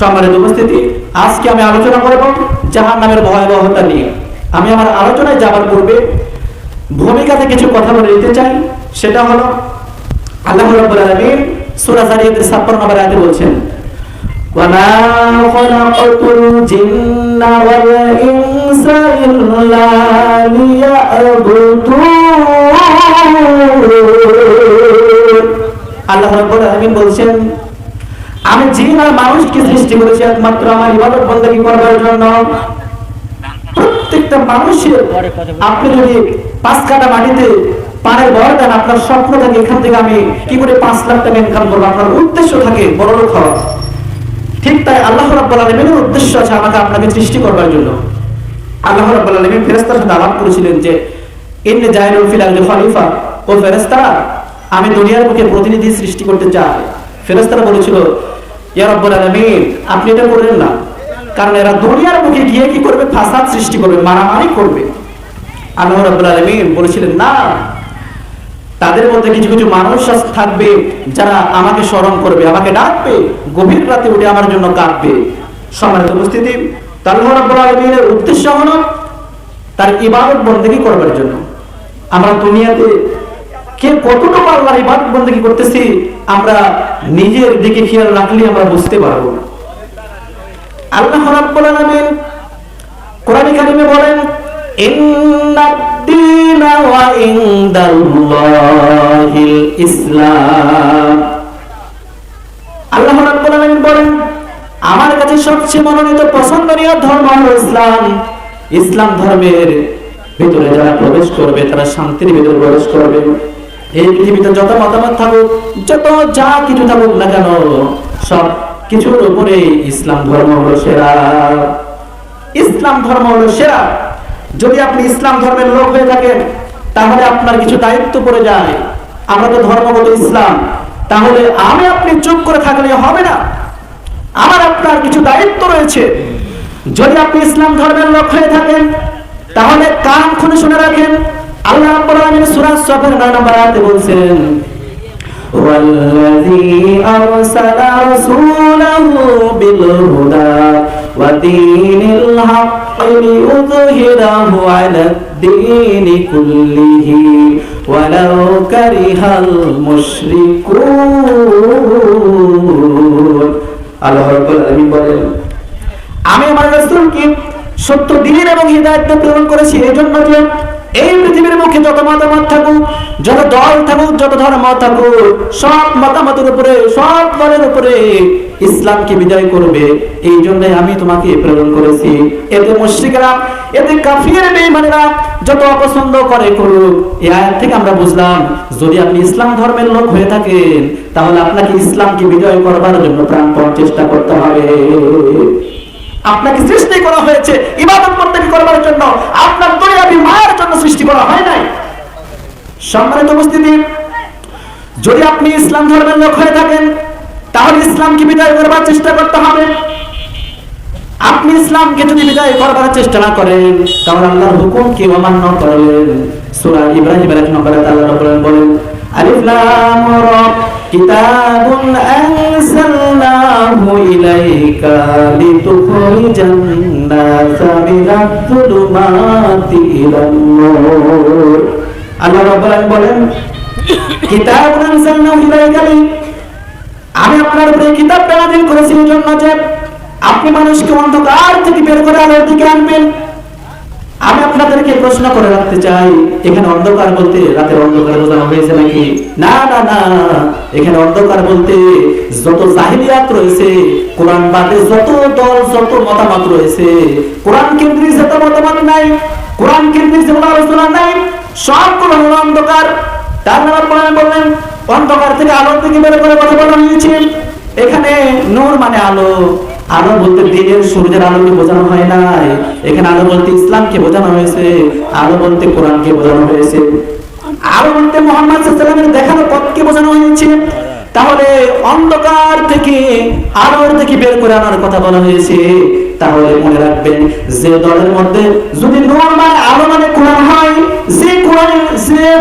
সম্মানিত উপস্থিতি, আজকে আমি আলোচনা করব জাহান নামের ভয়াবহতা নিয়ে। আমি আমার আলোচনায় যাওয়ার পূর্বে ভূমিকাতে কিছু কথা বলে নিতে চাই। সেটা হলো, আল্লাহ রাব্বুল আলামিন সূরা জারিয়াতের 56 নম্বর আয়াতে বলছেন, ওয়ামা খালাকাতুল জিন্না ওয়াল ইনসা ইল্লা লিয়াবুদুন। আল্লাহ রাব্বুল আলামিন বলছেন আমি জিন আর মানুষকে সৃষ্টি করেছি একমাত্র আমার ইবাদত বন্দেগী করবার জন্য। প্রত্যেকটা মানুষের আপনি যদি পাঁচ কাটা মাটিতে পানের বড় দেন আপনার স্বপ্ন থাকে এখান থেকে আমি কি করে পাঁচ লাখ টাকা ইনকাম করব? আপনার উদ্দেশ্য থাকে বড় লোক হওয়া। ঠিক তাই আল্লাহ রাব্বুল আলামিনের উদ্দেশ্য আছে আমাকে আপনাকে সৃষ্টি করবার জন্য। আল্লাহ রাব্বুল আলামিন ফেরেশতার সাথে আলাপ করেছিলেন যে ইন্নি জাইলুল ফিল আরদি খলিফা। ও ফেরেশতারা আমি দুনিয়ার বুকে প্রতিনিধি সৃষ্টি করতে চাই। ফেরেশতারা বলেছিল আপনি এটা করলেন না। কারণ এরা দুনিয়ার বুকে গিয়ে কি করবে? ফাসাদ সৃষ্টি করবে, মারামারি করবে। আল্লাহ রাব্বুল আলামিন বলেছিলেন, না, তাদের মধ্যে কিছু কিছু মানুষ থাকবে যারা আমাকে স্মরণ করবে, আমাকে ডাকবে, গভীর রাতে উঠে আমার জন্য কাঁদবে। সম্মানিত উপস্থিতি তার আল্লাহ রাব্বুল আলামিনের উদ্দেশ্য হলো তার ইবাদত বন্দেগী করবার জন্য। আমরা দুনিয়াতে কে কতটুকু আল্লাহর ইবাদত বন্দেগী করতেছি, আমরা নিজের দিকে খেয়াল রাখলে আমরা বুঝতে পারব আল্লাহ রাব্বুল আলামিন কোরআন কারিমে বলেন ওয়া ইনদাল্লাহিল ইসলাম। আল্লাহ রাব্বুল আলামিন বলেন, আমার কাছে সবচেয়ে মনোনীত, পছন্দনীয় ধর্ম হলো ইসলাম। ইসলাম ধর্মের ভিতরে যারা প্রবেশ করবে, তারা শান্তির ভিতরে প্রবেশ করবে। এই পৃথিবীতে যত মতামত থাকুক, যত যা কিছু থাকুক না কেন, সব কিছুর উপরে ইসলাম ধর্ম হলো সেরা। ইসলাম ধর্ম হলো সেরা। যদি আপনি ইসলাম ধর্মের লোক হয়ে থাকেন, তাহলে আপনার কিছু দায়িত্ব পড়ে যায়। আমরা তো ধর্মগত ইসলাম। তাহলে আমি আপনি চুপ করে থাকলে হবে না। আমার আপনার কিছু দায়িত্ব রয়েছে। যদি আপনি ইসলাম ধর্মের লোক হয়ে থাকেন, তাহলে কান খুলে শুনে রাখেন। আল্লাহ রাব্বুল আলামিন সূরা সফের 9 নম্বর আয়াতে বলছেন والذي أرسل رسوله بالهدى ودين الحق ليظهره على الدين كله ولو كره المشركون আল্লাহ রাব্বুল আলামিন বলেন আমি আমার রাসূলকে সত্য দিনের এবং হৃদায়ত প্রেরণ করেছি এই জন্য যে এই পৃথিবীর মুখে যত মতামত থাকুক, যত দল থাকুক, যত ধর্ম থাকুক, সব মতামতের উপরে, সব দলের উপরে ইসলামকে বিজয় করবে। এই জন্য আমি তোমাকে প্রেরণ করেছি। এতে মুশরিকরা, এতে কাফির বেঈমানেরা যত অপছন্দ করে করুক, এই আয়াত থেকে আমরা বুঝলাম, যদি আপনি ইসলাম ধর্মের লোক হয়ে থাকেন, তাহলে আপনাকে ইসলামকে বিজয় করবার জন্য প্রাণপণ চেষ্টা করতে হবে। আপনাকে সৃষ্টি করা হয়েছে, ইবাদত করতে করবার জন্য। আপনার দুনিয়াবি মায়ের জন্য সৃষ্টি করা হয় নাই। সম্মানিত উপস্থিতি, যদি আপনি ইসলাম ধর্মের লোক হয়ে থাকেন, তাহলে ইসলামকে বিদায় করবার চেষ্টা করতে হবে। আপনি ইসলামকে যদি বিদায় করবার চেষ্টা না করেন, তাহলে আল্লাহর হুকুমকে অমান্য করলেন। সূরা ইব্রাহিম এর এক নম্বরে আল্লাহ বলেন, আলিফ লাম রা কিতাবুন আনসালনাহু ইলাইকা লিতুখরিজান নাসা মিনাদ যুলুমাতি ইলান নূর। আল্লাহ রাব্বুল আলামিন আমি আপনার উপরে কিতাব নাযিল করেছি জন্য যে আপনি মানুষকে অন্ধকার থেকে বের করে আলোর দিকে আনবেন। আপনাদেরকে প্রশ্ন করে রাখতে চাই, এখানে অন্ধকার বলতে রাতের অন্ধকার বোঝানো হয়েছে নাকি? না না না, এখানে অন্ধকার বলতে যত জাহিলিয়াত রয়েছে, কোরআন বাদে যত দল, যত মতামত রয়েছে, কোরআন কেন্দ্রিক যত মতামত নাই, কোরআন কেন্দ্রিক যেগুলো আলোচনা নাই সবগুলো হলো অন্ধকার। তার নাম কোরআন বললেন, অন্ধকার থেকে আলোর দিকে বের করে কথা বলা হয়েছে। এখানে নূর মানে আলো আলো বলতে দিনের সূর্যের আলোকে বোঝানো হয় নাই। এখানে আলো বলতে ইসলামকে বোঝানো হয়েছে আলো বলতে কোরআনকে বোঝানো হয়েছে। আলো বলতে মোহাম্মদ সাল্লামের দেখানো পথকে বোঝানো হয়েছে। তাহলে অন্ধকার থেকে, আলোর থেকে বের করে আনার কথা বলা হয়েছে। তাহলে মনে রাখবেন, যে দলের মধ্যে যদি নূর আলো মানে কোরআন হয়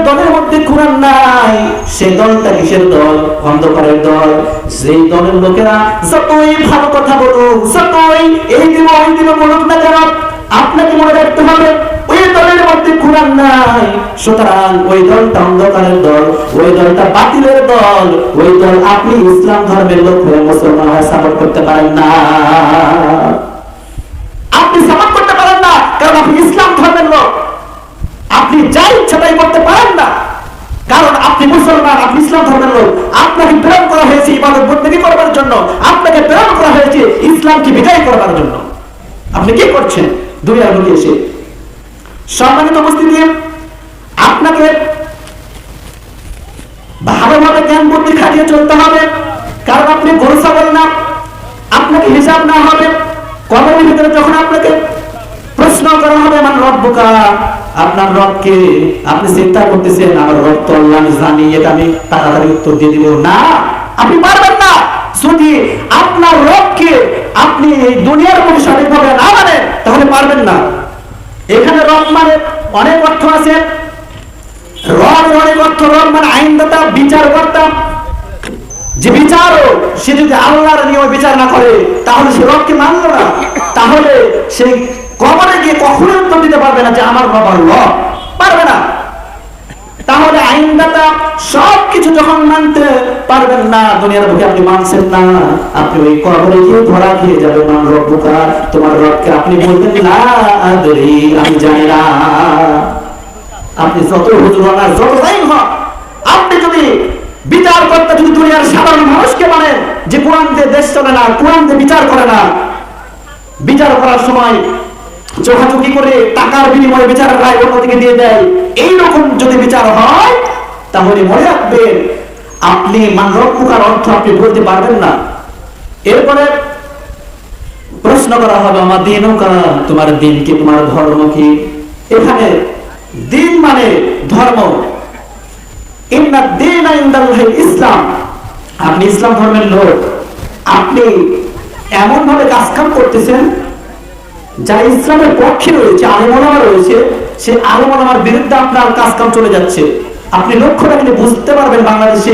দলের মধ্যে কোরআন নাই। সে দলটা কিসের দল? অন্ধকারের দল। সেই দলের লোকেরা যতই ভালো কথা বলুক, যতই এই দিব ওই দিব বলুক না কেন, আপনাকে মনে রাখতে হবে, ওই দলের মধ্যে কোরআন নাই। সুতরাং ওই দলটা অন্ধকারের দল, ওই দলটা বাতিলের দল, ওই দল আপনি ইসলাম ধর্মের লোক হয়ে মুসলমান হয়ে সাপোর্ট করতে পারেন না। আপনি সাপোর্ট করতে পারেন না, কারণ আপনি ইসলাম ধর্মের লোক। আপনি যা ইচ্ছা তাই করতে পারেন না। কারণ আপনি মুসলমান, আপনি ইসলাম ধর্মের লোক। আপনাকে প্রেরণ করা হয়েছে ইবাদত বন্দী করবার জন্য। আপনাকে প্রেরণ করা হয়েছে ইসলামকে বিদায় করবার জন্য। আপনি কি করছেন? দুনিয়ার লোকে এসে। সম্মানিত উপস্থিতি, আপনাকে ভালোভাবে জ্ঞান বুদ্ধি খাটিয়ে চলতে হবে। কারণ আপনি গরু, ছাগল না। আপনাকে হিসাব না হবে। কবরের ভিতরে যখন আপনাকে প্রশ্ন করা হবে আমার রব্বুকা আপনার রবকে আপনি চিন্তা করতেছেন, আমার রব তো আল্লাহ জানি, এটা আমি তাড়াতাড়ি উত্তর দিয়ে দিব। না, আপনি পারবেন না। যদি আপনার রবকে আপনি এই দুনিয়ার মধ্যে সঠিকভাবে না মানেন, তাহলে পারবেন না। এখানে রব মানে অনেক অর্থ আছে। রব অনেক অর্থ, রব মানে আইনদাতা বিচার কর্তা যে বিচারক, সে যদি আল্লাহর নিয়ম বিচার না করে, তাহলে সে রবকে মানলো না। তাহলে সে কবরে গিয়ে কখনো উত্তর দিতে পারবে না যে আমার রব আর রব। পারবে না। তাহলে আইনদাতা সবকিছু যখন মানতে পারবেন না, দুনিয়ার বুকে আপনি মানছেন না, আপনি ওই কবরে গিয়ে ধরা খেয়ে যাবেন। মান রব্বুকা তোমার রবকে আপনি বলবেন, না আমি জানি না। আপনি যত হুজুর হন যত যাই হন, আপনি যদি বিচার করতে যদি দুনিয়ার সাধারণ মানুষকে মানেন যে কোরআন দিয়ে দেশ চলে না, কোরআন দিয়ে বিচার করে না বিচার করার সময় চোখাচোখি করে টাকার বিনিময়ে বিচারের রায় অন্যদিকে দিয়ে দেয়। এইরকম যদি বিচার হয়, তাহলে মনে রাখবেন, আপনি মানরক্ষকার অর্থ আপনি বলতে পারবেন না। এরপরে প্রশ্ন করা হবে, আমার দিনও দিন তোমার দিন কি তোমার ধর্ম কি? এখানে দিন মানে ধর্ম। ইন্না দিন ইসলাম। আপনি ইসলাম ধর্মের লোক। আপনি এমন ভাবে কাজ কাম করতেছেন যা ইসলামের পক্ষে রয়েছে আলেমনামা রয়েছে, সে আলেমনামার বিরুদ্ধে আপনার কাজ কাম চলে যাচ্ছে। আপনি লক্ষ্য রাখলে বুঝতে পারবেন বাংলাদেশে।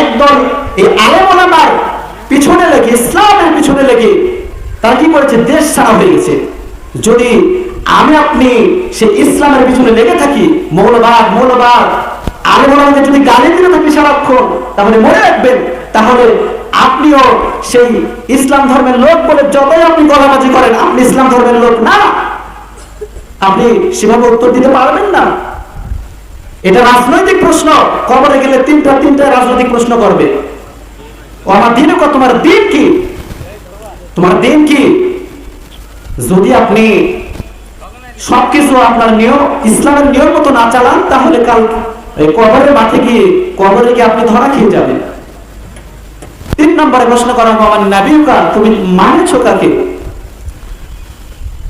একদল এই আলেমনামার পিছনে লেগে, ইসলামের পিছনে লেগে, তারা কি করেছে? দেশ ছাড়া হয়ে গেছে। যদি আমি আপনি সে ইসলামের পিছনে লেগে থাকি, মৌলবাদ মৌলবাদ আলেমনামাকে যদি গালি দিতে থাকি সারাক্ষণ, তাহলে মনে রাখবেন, তাহলে আপনিও সেই ইসলাম ধর্মের লোক বলে যতই আপনি গলাবাজি করেন, আপনি ইসলাম ধর্মের লোক না। আপনি সেভাবে উত্তর দিতে পারবেন না। এটা রাজনৈতিক প্রশ্ন, কবরে গেলে তিনটা তিনটা রাজনৈতিক প্রশ্ন করবে। ও আমার দিন কত, তোমার দিন কি? তোমার দিন কি? যদি আপনি সবকিছু আপনার নিয়ম, ইসলামের নিয়ম মতো না চালান, তাহলে কাল কবরের মাঠে গিয়ে কবরে গিয়ে আপনি ধরা খেয়ে যাবেন। তিন নম্বরে প্রশ্ন করা হবে আমার নাবিকা তুমি মানেছ কাকে?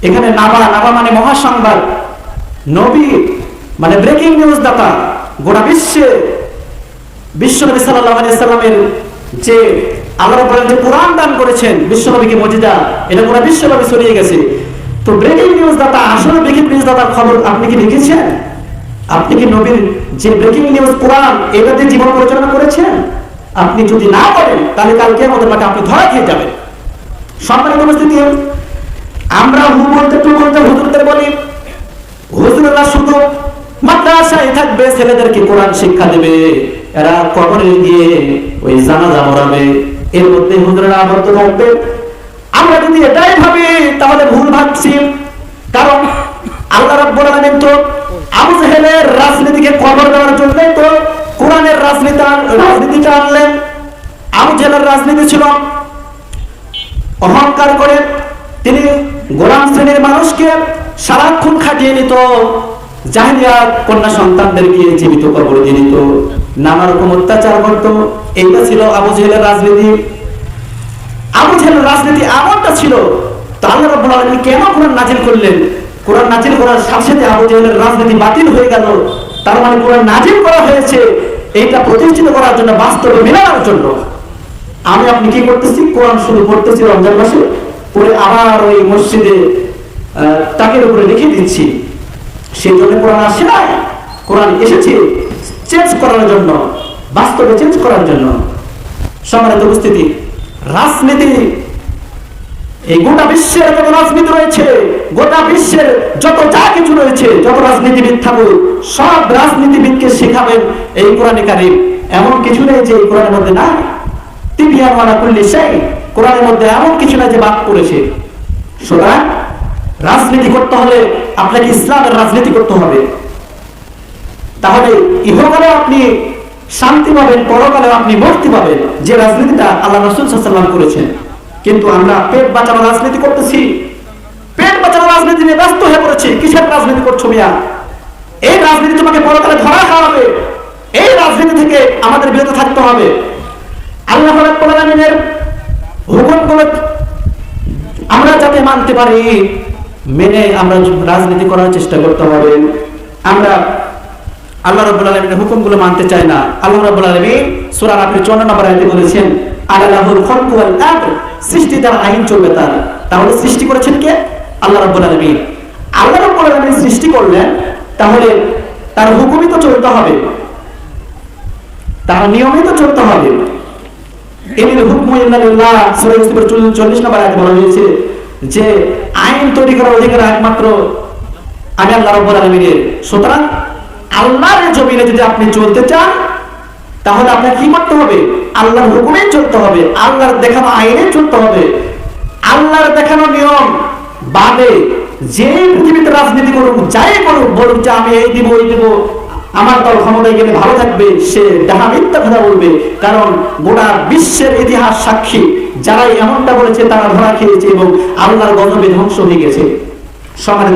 এখানে নাবা নাবা মানে মহাসংবাদ। নবী মানে ব্রেকিং নিউজ দাতা, গোটা বিশ্বে বিশ্ব নবী সাল্লাল্লাহু আলাইহি সাল্লামের যে আল্লাহ বলেন যে কোরআন দান করেছেন, বিশ্বনবীকে মজিদা এটা গোটা বিশ্বব্যাপী ছড়িয়ে গেছে। তো ব্রেকিং নিউজ দাতা, আসলে ব্রেকিং নিউজ দাতার খবর আপনি কি লিখেছেন আপনি কি নবীর যে ব্রেকিং নিউজ কোরআন এটাতে জীবন পরিচালনা করেছেন? আপনি যদি না করেন, তাহলে কালকে আমাদের মাঠে আপনি ধরা খেয়ে যাবেন। সম্মানিত উপস্থিতি, আমরা হু বলতে, টু বলতে, হুজুরদের বলি, হুজুররা শুধু মাদ্রাসায় থাকবে, ছেলেদেরকে কোরআন শিক্ষা দেবে, এরা কবরে গিয়ে ওই জানাজা মরাবে এর মধ্যে হুজুররা আবদ্ধ থাকবে। আমরা যদি এটাই ভাবি, তাহলে ভুল ভাবছি, কারণ আল্লাহ রাব্বুল আলামিন তো আবু জাহেলের রাজনীতিকে কবর দেওয়ার জন্য তো রাজনীতি রাজনীতিটা আনলেন। আবু জাহেলের রাজনীতি ছিল। অহংকার করে তিনি গোলাম শ্রেণির মানুষকে সারাক্ষণ খাটিয়ে নিত। কন্যা সন্তানদেরকে জীবিত কবরে দিয়ে দিত। নানা রকম অত্যাচার করত। এইটা ছিল আবু রাজনীতি। আবু রাজনীতি এমনটা ছিল, তো আল্লাহ কেন কোরআন নাজিল করলেন? কোরআন নাজিল করার সাথে সাথে আবু রাজনীতি বাতিল হয়ে গেল। তার মানে কোরআন নাজিল করা হয়েছে। এইটা প্রতিষ্ঠিত করার জন্য, বাস্তবে মেলানোর জন্য। আমি আপনি কি করতেছি? কোরআন শুরু করতেছি রমজান মাসে, পরে আবার ওই মসজিদে তাকের উপরে রেখে দিচ্ছি। সেই জন্য কোরআন আসে না কোরআন এসেছে চেঞ্জ করার জন্য, বাস্তবে চেঞ্জ করার জন্য। সম্মানিত উপস্থিতি, রাজনীতি এই গোটা বিশ্বের যত রাজনীতি রয়েছে, গোটা বিশ্বের যত যা কিছু রয়েছে, যত রাজনীতিবিদ থাকুক, সব রাজনীতিবিদকে শেখাবেন এই কোরআনে কারিম। এমন কিছু নেই যে এই কোরআনের মধ্যে তিবিয়ান ওয়ালা কুল্লি সেই কোরআনের মধ্যে এমন কিছু যে বাদ করেছে সুতরাং রাজনীতি করতে হলে আপনাকে ইসলামের রাজনীতি করতে হবে। তাহলে ইহকালে আপনি শান্তি পাবেন পরকালে আপনি মুক্তি পাবেন। যে রাজনীতিটা আল্লাহ রসুল সাল্লাম করেছেন। কিন্তু আমরা পেট বাঁচানোর রাজনীতি করতেছি। পেট বাঁচানোর রাজনীতি নিয়ে ব্যস্ত হয়ে পড়েছি। কিসের রাজনীতি করছ মিয়া? এই রাজনীতি তোমাকে পরকালে ধরা খাওয়াবে। এই রাজনীতি থেকে আমাদের বিরত থাকতে হবে। আল্লাহ আলামিনের হুকুমগুলো আমরা যাতে মানতে পারি, মেনে আমরা রাজনীতি করার চেষ্টা করতে হবে। আমরা আল্লাহ রাব্বুল আলামিনের হুকুমগুলো মানতে চাই না। আল্লাহ রাব্বুল আলামিন সূরা আপনি 54 নম্বর বলেছেন আলালাহুল খালকু ওয়াল আমর সৃষ্টি আইন চলবে তার। তাহলে সৃষ্টি করেছেন কে? আল্লাহ রাব্বুল আলামিন। আল্লাহ রাব্বুল আলামিন সৃষ্টি করলেন, তাহলে তার হুকুমই তো চলতে হবে। তার নিয়মই তো চলতে হবে। এর সূরা ইউসুফের 40 নম্বর বলা হয়েছে যে, আইন তৈরি করার অধিকার একমাত্র আমি আল্লাহ রাব্বুল আলামিনের। সুতরাং আল্লাহর জমিনে যদি আপনি চলতে চান, তাহলে আপনাকে কি করতে হবে? আল্লাহর হুকুমে চলতে হবে, আল্লাহর দেখানো আইনে চলতে হবে। আল্লাহর দেখানো নিয়ম বাদে যে পৃথিবীতে রাজনীতি করুক, যাই করুক, বলুক যে আমি এই দিব, ওই দিব, আমার দল ক্ষমতায় গেলে ভালো থাকবে, সে ডাহা মিথ্যা কথা বলবে। কারণ গোটা বিশ্বের ইতিহাস সাক্ষী, যারাই এমনটা বলেছে তারা ধরা খেয়েছে এবং আল্লাহর গজবে ধ্বংস হয়ে গেছে। সমানে